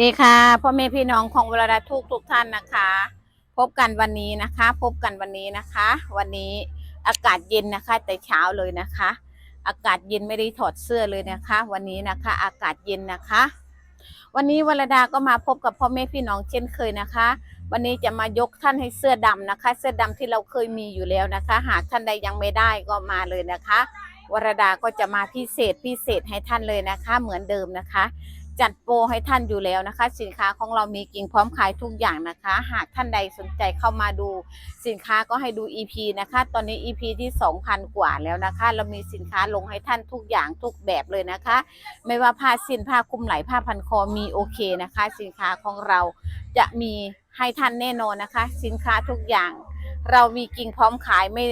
ดีค่ะพ่อแม่พี่น้องของเวลาทุกทุกท่านนะคะ พบกันวันนี้นะคะ พบกันวันนี้นะคะ วันนี้อากาศเย็นนะคะ แต่เช้าเลยนะคะ อากาศเย็นไม่ได้ถอดเสื้อเลยนะคะ วันนี้นะคะ อากาศเย็นนะคะ วันนี้วรดาก็มาพบกับพ่อแม่พี่น้องเช่นเคยนะคะ วันนี้จะมายกท่านให้เสื้อดำนะคะ เสื้อดำที่เราเคยมีอยู่แล้วนะคะ หากท่านใดยังไม่ได้ก็มาเลยนะคะวรดาก็จะมาพิเศษพิเศษให้ท่านเลยนะคะ เหมือนเดิมนะคะ จัดโปรให้ท่านอยู่แล้วนะคะ สินค้าของเรามีกิ่งพร้อมขายทุกอย่างนะคะ หากท่านใดสนใจเข้ามาดู สินค้าก็ให้ดู EP นะคะ ตอนนี้ EP ที่ 2,000 กว่าแล้วนะคะ เรามีสินค้าลงให้ท่านทุกอย่างทุกแบบเลยนะคะ ไม่ว่าผ้าสิ้นผ้าคลุมไหลผ้าพันคอมีโอเคนะคะ สินค้าของเราจะมีให้ท่านแน่นอนนะคะ สินค้าทุกอย่าง เรามีกิ่งพร้อมขายไม่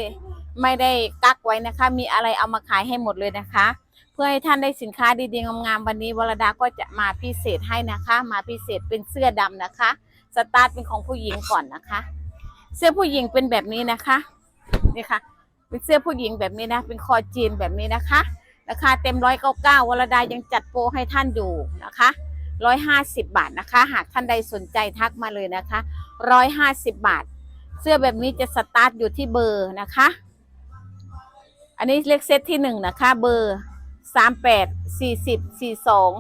ไม่ได้กักไว้นะคะ มีอะไรเอามาขายให้หมดเลยนะคะ เพื่อให้ท่านได้สินค้าดีๆงามๆวันนี้วรดาก็จะมาพิเศษให้นะคะ มาพิเศษเป็นเสื้อดำนะคะ สตาร์ทเป็นของผู้หญิงก่อนนะคะ เสื้อผู้หญิงเป็นแบบนี้นะคะนี่ค่ะ เป็นเสื้อผู้หญิงแบบนี้นะ เป็นคอจีนแบบนี้นะคะราคาเต็มร้อยเก้าเก้าวรดายังจัดโปรให้ท่านอยู่นะคะร้อยห้าสิบบาทนะคะ หากท่านใดสนใจทักมาเลยนะคะร้อยห้าสิบบาท เสื้อแบบนี้จะสตาร์ทอยู่ที่เบอร์นะคะ อันนี้เลขเซตที่หนึ่งนะคะ เบอร์ สามแปดสี่สิบสี่สอง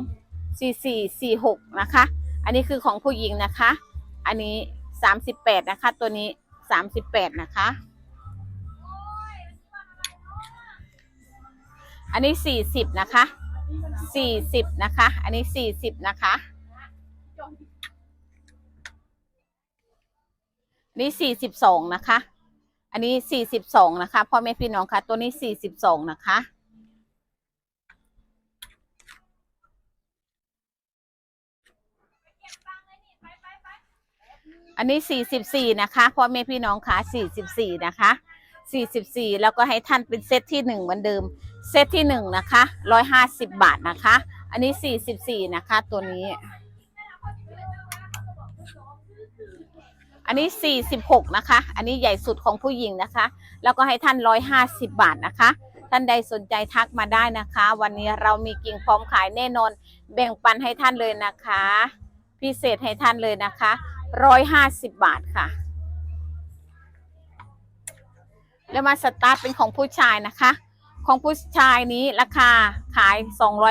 สี่สี่สี่หกนะคะ อันนี้คือของผู้หญิงนะคะ อันนี้สามสิบแปดนะคะ ตัวนี้สามสิบแปดนะคะ อันนี้สี่สิบนะคะสี่สิบนะคะ อันนี้สี่สิบนะคะนี่สี่สิบสองนะคะ อันนี้สี่สิบสองนะคะพ่อแม่พี่น้องคะตัวนี้สี่สิบสองนะคะ อันนี้สี่สิบสี่นะคะพ่อแม่พี่น้องคะสี่สิบสี่นะคะสี่สิบสี่แล้วก็ให้ท่านเป็นเซตที่หนึ่งเหมือนเดิม เซตที่หนึ่งนะคะร้อยห้าสิบบาทนะคะ อันนี้สี่สิบสี่นะคะ ตัวนี้ อันนี้สี่สิบหกนะคะ อันนี้ใหญ่สุดของผู้หญิงนะคะ แล้วก็ให้ท่านร้อยห้าสิบบาทนะคะท่านใดสนใจทักมาได้นะคะ วันนี้เรามีกิ่งพร้อมขายแน่นอน แบ่งปันให้ท่านเลยนะคะ พิเศษให้ท่านเลยนะคะ ร้อยห้าสิบบาทค่ะ แล้วมาสตาร์ทเป็นของผู้ชายนะคะ ของผู้ชายนี้ราคาขาย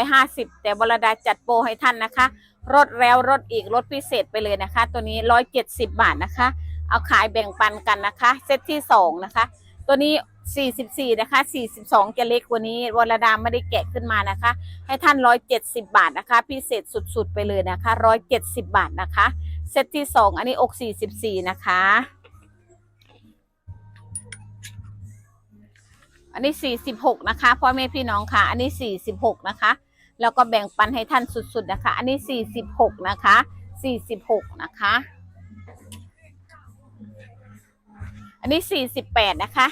250 แต่บรดาจัดโปรให้ท่านนะคะลดแล้วลดอีกลดพิเศษไปเลยนะคะ ตัวนี้ 170 บาทนะคะ เอาขายแบ่งปันกันนะคะ เซตที่ 2 นะคะ ตัวนี้ 44 นะคะ 42 จะเล็กกว่านี้วรดาไม่ได้แกะขึ้นมานะคะ ให้ท่าน 170 บาทนะคะ พิเศษสุดๆ ไปเลยนะคะ 170 บาทนะคะ เซตที่2อันนี้อก44นะคะ อันนี้46นะคะพ่อแม่พี่น้องค่ะ อันนี้46นะคะ แล้วก็แบ่งปันให้ท่านสุดๆนะคะ อันนี้46นะคะ46นะคะ อันนี้48นะคะ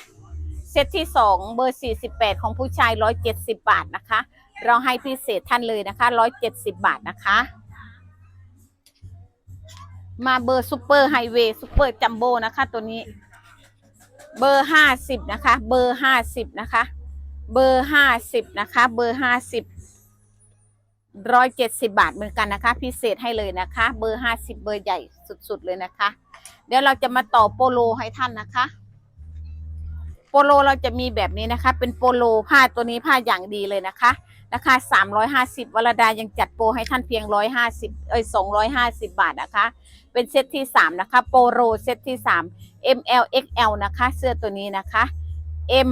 เซตที่2เบอร์48ของผู้ชาย170บาทนะคะ เราให้พิเศษท่านเลยนะคะ170บาทนะคะ มาเบอร์ซูเปอร์ไฮเวย์ซูเปอร์จัมโบ้นะคะ ตัวนี้ เบอร์ห้าสิบนะคะ เบอร์ห้าสิบนะคะ เบอร์ห้าสิบนะคะ เบอร์ห้าสิบร้อยเจ็ดสิบาทเหมือนกันนะคะ พิเศษให้เลยนะคะ เบอร์ห้าสิบเบอร์ใหญ่สุดๆเลยนะคะ เดี๋ยวเราจะมาต่อโปโลให้ท่านนะคะ โปโลเราจะมีแบบนี้นะคะ เป็นโปโลผ้าตัวนี้ผ้าอย่างดีเลยนะคะราคาสามร้อยห้าสิบวรดายังจัดโปรให้ท่านเพียงร้อยห้าสิบเอ้ยสองร้อยห้าสิบบาทนะคะ เป็นเซตที่สามนะคะ โปโลเซตที่สาม ML XL นะคะ เสื้อตัวนี้นะคะ M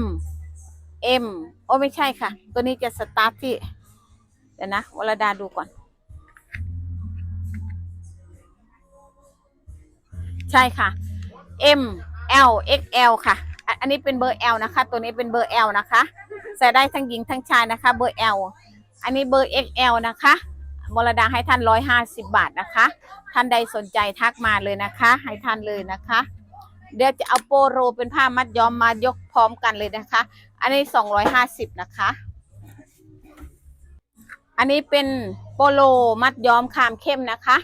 M โอ้ไม่ใช่ค่ะ ตัวนี้จะสตาร์ทที่ เดี๋ยวนะวรดาดูก่อน ใช่ค่ะ M L XL ค่ะ อันนี้เป็นเบอร์ L นะคะ ตัวนี้เป็นเบอร์ L นะคะ ใส่ได้ทั้งหญิงทั้งชายนะคะ เบอร์ L อันนี้เบอร์ XL นะคะมรดาให้ท่านร้อยห้าสิบบาทนะคะ ท่านใดสนใจทักมาเลยนะคะ ให้ท่านเลยนะคะ เดี๋ยวจะเอาโปโรเป็นผ้ามัดย้อมมายกพร้อมกันเลยนะคะ อันนี้สองร้อยห้าสิบนะคะ อันนี้เป็นโปโลมัดย้อมคามเข้มนะคะ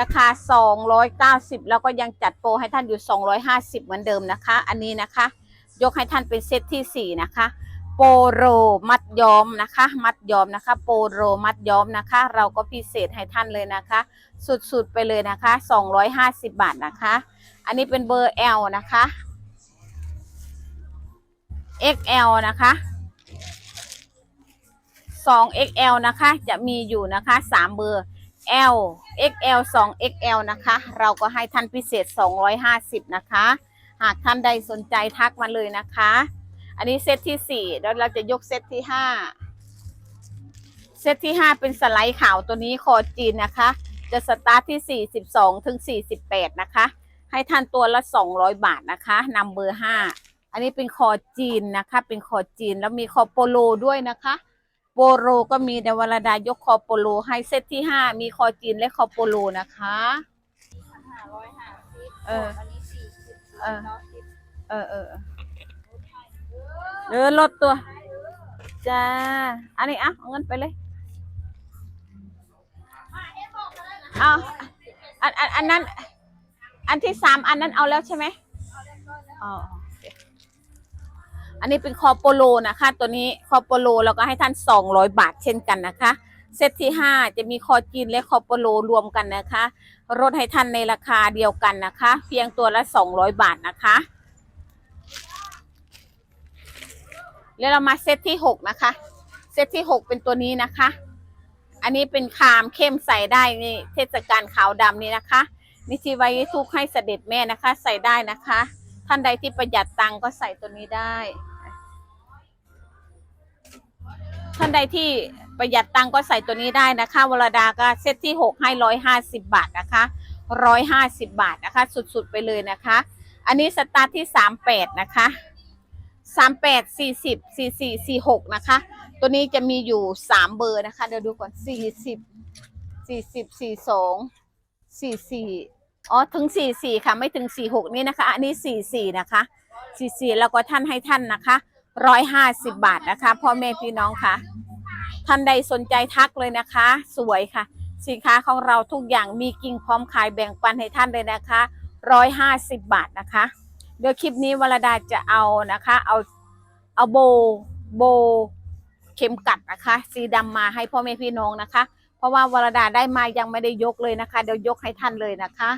ราคาสองร้อยเก้าสิบแล้วก็ยังจัดโปรให้ท่านอยู่สองร้อยห้าสิบเหมือนเดิมนะคะ อันนี้นะคะ ยกให้ท่านเป็นเซตที่สี่นะคะโปโปโรมัดย้อมนะคะ มัดย้อมนะคะ โปโรมัดย้อมนะคะ เราก็พิเศษให้ท่านเลยนะคะ สุดๆไปเลยนะคะ 250 บาทนะคะ อันนี้เป็นเบอร์ L นะคะ XL นะคะ 2XL นะคะ จะมีอยู่นะคะ 3 เบอร์ L XL 2 XL นะคะ เราก็ให้ท่านพิเศษ 250 นะคะ หากท่านใดสนใจทักมาเลยนะคะ อันนี้เซตที่4แล้วเราจะยกเซตที่5เซตที่5เป็นสไลด์ขาวตัวนี้คอจีนนะคะ จะสตาร์ทที่42ถึง48นะคะ ให้ท่านตัวละ200บาทนะคะนำเบอร์5อันนี้เป็นคอจีนนะคะ เป็นคอจีนแล้วมีคอโปโลด้วยนะคะโปโลก็มีเดวรดายกคอโปโลให้เซตที่5มีคอจีนและคอโปโลนะคะห้าร้อยห้าสิบเอออันนี้สี่สิบ เออ เออเออเออเออลดตัว จ้า อันนี้อะเอาเงินไปเลยเอาอันอันอันนั้น อันที่สามอันนั้นเอาแล้วใช่ไหมอ๋อโอเคอันนี้เป็นคอโปโลนะคะ ตัวนี้คอโปโลเราก็ให้ท่านสองร้อยบาทเช่นกันนะคะ เซตที่ห้าจะมีคอจีนและคอโปโลรวมกันนะคะลดให้ท่านในราคาเดียวกันนะคะ เพียงตัวละสองร้อยบาทนะคะ แล้วเรามาเซตที่หกนะคะ เซตที่หกเป็นตัวนี้นะคะ อันนี้เป็นคามเข้มใส่ได้นี่เทศกาลขาวดำนี่นะคะนิชิไวทุกข์ให้เสด็จแม่นะคะ ใส่ได้นะคะ ท่านใดที่ประหยัดตังก็ใส่ตัวนี้ได้ ท่านใดที่ประหยัดตังก็ใส่ตัวนี้ได้นะคะวรดาก็เซตที่หกให้ร้อยห้าสิบบาทนะคะร้อยห้าสิบบาทนะคะ สุดๆไปเลยนะคะ อันนี้สตาร์ทที่สามแปดนะคะสามแปดสี่สิบสี่สี่สี่หกนะคะ ตัวนี้จะมีอยู่สามเบอร์นะคะ เดี๋ยวดูก่อนสี่สิบสี่สิบสี่สองสี่สี่อ๋อถึงสี่สี่ค่ะ ไม่ถึงสี่หกนี่นะคะ อันนี้สี่สี่นะคะสี่สี่แล้วก็ท่านให้ท่านนะคะ ร้อยห้าสิบบาทนะคะพ่อแม่พี่น้องค่ะท่านใดสนใจทักเลยนะคะ สวยค่ะ สินค้าของเราทุกอย่างมีกิ่งพร้อมขายแบ่งปันให้ท่านเลยนะคะร้อยห้าสิบบาทนะคะเดี๋ยวคลิปนี้วรดาจะเอานะคะ เอาเอาโบโบเข็มกัดนะคะ สีดำมาให้พ่อแม่พี่น้องนะคะ เพราะว่าวรดาได้มายังไม่ได้ยกเลยนะคะ เดี๋ยวยกให้ท่านเลยนะคะ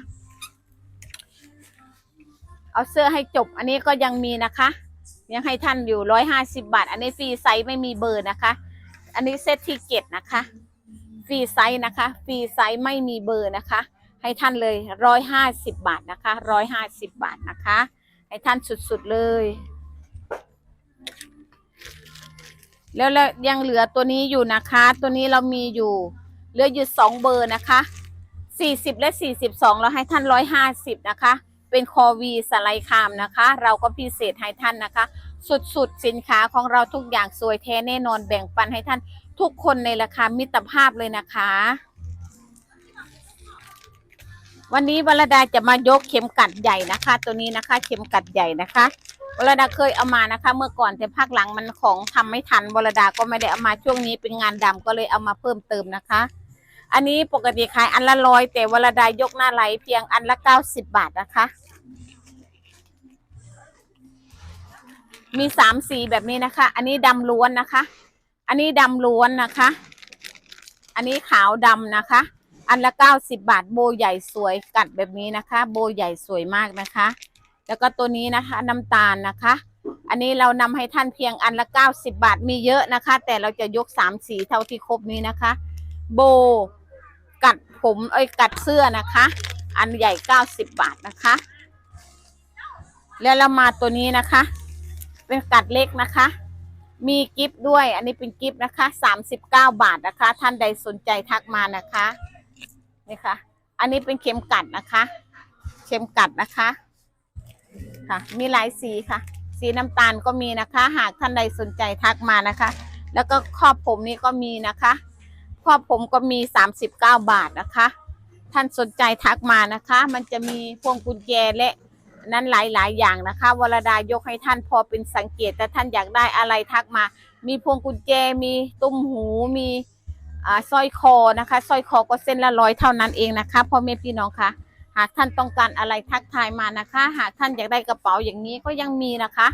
เอาเสื้อให้จบอันนี้ก็ยังมีนะคะ ยังให้ท่านอยู่ร้อยห้าสิบาท อันนี้ฟรีไซส์ไม่มีเบอร์นะคะ อันนี้เซตที่เจ็ดนะคะฟรีไซส์นะคะฟรีไซส์ไม่มีเบอร์นะคะ ให้ท่านเลยร้อยห้าสิบบาทนะคะร้อยห้าสิบบาทนะคะ ให้ท่านสุดๆเลย แล้วแล้วยังเหลือตัวนี้อยู่นะคะ ตัวนี้เรามีอยู่เหลืออยู่สองเบอร์นะคะสี่สิบและสี่สิบสองเราให้ท่านร้อยห้าสิบนะคะ เป็นคอวีสไลด์คามนะคะ เราก็พิเศษให้ท่านนะคะ สุดๆ สินค้าของเราทุกอย่างสวยแท้แน่นอนแบ่งปันให้ท่านทุกคนในราคามิตรภาพเลยนะคะ วันนี้วรดาจะมายกเข็มกัดใหญ่นะคะ ตัวนี้นะคะเข็มกัดใหญ่นะคะวรดาเคยเอามานะคะ เมื่อก่อนแต่ภาคหลังมันของทำไม่ทันวรดาก็ไม่ได้เอามาช่วงนี้เป็นงานดำก็เลยเอามาเพิ่มเติมนะคะ อันนี้ปกติขายอันละร้อยแต่วรดายกหน้าไหลเพียงอันละเก้าสิบบาทนะคะ มีสามสีแบบนี้นะคะ อันนี้ดำล้วนนะคะ อันนี้ดำล้วนนะคะ อันนี้ขาวดำนะคะ อันละเก้าสิบบาทโบใหญ่สวยกัดแบบนี้นะคะ โบใหญ่สวยมากนะคะ แล้วก็ตัวนี้นะคะน้ำตาลนะคะ อันนี้เรานำให้ท่านเพียงอันละเก้าสิบบาทมีเยอะนะคะ แต่เราจะยกสามสีเท่าที่ครบนี้นะคะ โบ กัดผมเอ้ยกัดเสื้อนะคะ อันใหญ่เก้าสิบบาทนะคะ แล้วเรามาตัวนี้นะคะ เป็นกัดเล็กนะคะ มีกิฟต์ด้วย อันนี้เป็นกิฟต์นะคะสามสิบเก้าบาทนะคะ ท่านใดสนใจทักมานะคะนี่ค่ะ อันนี้เป็นเข็มกัดนะคะ เข็มกัดนะคะค่ะ มีหลายสีค่ะ สีน้ำตาลก็มีนะคะ หากท่านใดสนใจทักมานะคะ แล้วก็ครอบผมนี้ก็มีนะคะ ครอบผมก็มี 39 บาทนะคะ ท่านสนใจทักมานะคะ มันจะมีพวงกุญแจและนั้นหลาย ๆ อย่างนะคะ วรดายกให้ท่านพอเป็นสังเกตแต่ท่านอยากได้อะไรทักมา มีพวงกุญแจมีตุ้มหูมีอ่าสร้อยคอนะคะสร้อยคอก็เส้นละร้อยเท่านั้นเองนะคะพ่อแม่พี่น้องคะหากท่านต้องการอะไรทักทายมานะคะ หากท่านอยากได้กระเป๋าอย่างนี้ก็ยังมีนะคะ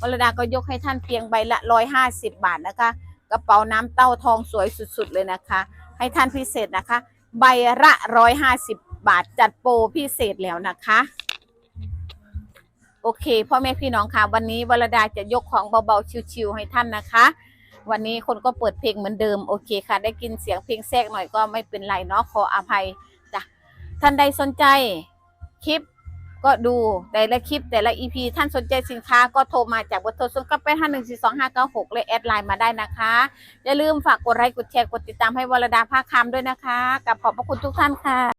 วรดาก็ยกให้ท่านเพียงใบละร้อยห้าสิบบาทนะคะ กระเป๋าน้ำเต้าทองสวยสุดๆเลยนะคะ ให้ท่านพิเศษนะคะ ใบละร้อยห้าสิบบาทจัดโปรพิเศษแล้วนะคะ โอเคพ่อแม่พี่น้องค่ะ วันนี้วรดาจะยกของเบาๆชิวๆให้ท่านนะคะ วันนี้คนก็เปิดเพลงเหมือนเดิมโอเคค่ะ ได้กินเสียงเพลงแทรกหน่อยก็ไม่เป็นไรเนาะขออภัยจ้ะท่านใดสนใจคลิป ก็ดูแต่ละคลิปแต่ละอีพีท่านสนใจสินค้าก็โทรมาจากเบอร์โทรศูนย์เก้าแปดห้าหนึ่งสี่สองห้าเก้าหกเลยแอดไลน์มาได้นะคะ อย่าลืมฝากกดไลค์กดแชร์กดติดตามให้วรดาภาคคำด้วยนะคะ กับขอบพระคุณทุกท่านค่ะ